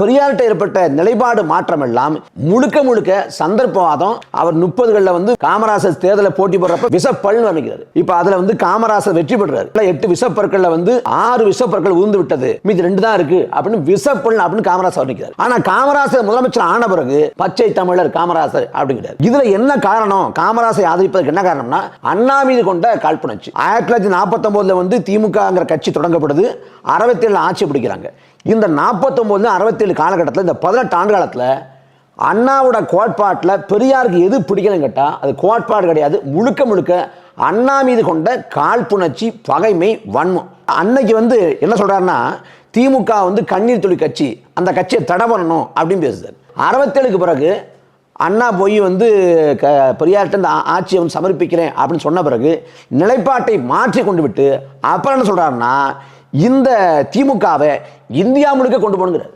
பெரியார்கிட்ட ஏற்பட்ட நிலைப்பாடு மாற்றம் எல்லாம் முழுக்க முழுக்க சந்தர்ப்பவாதம். அவர் முப்பதுகளில் வந்து காமராசர் தேர்தலை போட்டி போடுறப்ப விசப்பல் வர்ணிக்கிறார். இப்ப அதுல வந்து காமராசர் வெற்றி பெறுறாரு. எட்டு விஷப்பற்கள்ல வந்து ஆறு விஷப்பற்கள் ஊர்ந்து விட்டது. மீதி ரெண்டு தான் இருக்கு அப்படின்னு விஷப்பல் அப்படின்னு காமராசர் வர்ணிக்கிறார். ஆனால் காமராசர் முதலமைச்சர் ஆன பிறகு பச்சை தமிழர் காமராசர் அப்படிங்கிறார். இதுல என்ன காரணம்? காமராசர் ஆதரிப்பதற்கு என்ன காரணம்னா அண்ணா மீது கொண்ட காழ்ப்புணர்ச்சி. ஆயிரத்தி தொள்ளாயிரத்தி நாற்பத்தி வந்து திமுகங்கிற கட்சி தொடங்கப்படுது. அறுபத்தேழு ஆட்சி பிடிக்கிறாங்க. இந்த நாற்பத்தொம்போது அறுபத்தேழு காலகட்டத்தில் இந்த பதினெட்டு ஆண்டு காலத்தில் அண்ணாவோட கோட்பாட்டில் பெரியாருக்கு எது பிடிக்கணும்னு கேட்டால் அது கோட்பாடு கிடையாது. முழுக்க முழுக்க அண்ணா மீது கொண்ட காழ்ப்புணர்ச்சி பகைமை வன்மம். அன்னைக்கு வந்து என்ன சொல்றாருன்னா திமுக வந்து கண்ணீர் துளி கட்சி அந்த கட்சியை தடை பண்ணணும் அப்படின்னு பேசுது அறுபத்தேழுக்கு பிறகு அண்ணா போய் வந்து க பெரியார்கிட்ட இந்த ஆட்சியை வந்து சமர்ப்பிக்கிறேன் அப்படின்னு சொன்ன பிறகு நிலைப்பாட்டை மாற்றி கொண்டு விட்டு அப்புறம் என்ன சொல்றாருன்னா இந்த திமுகவை இந்தியா முழுக்க கொண்டு போகணுங்கிறார்.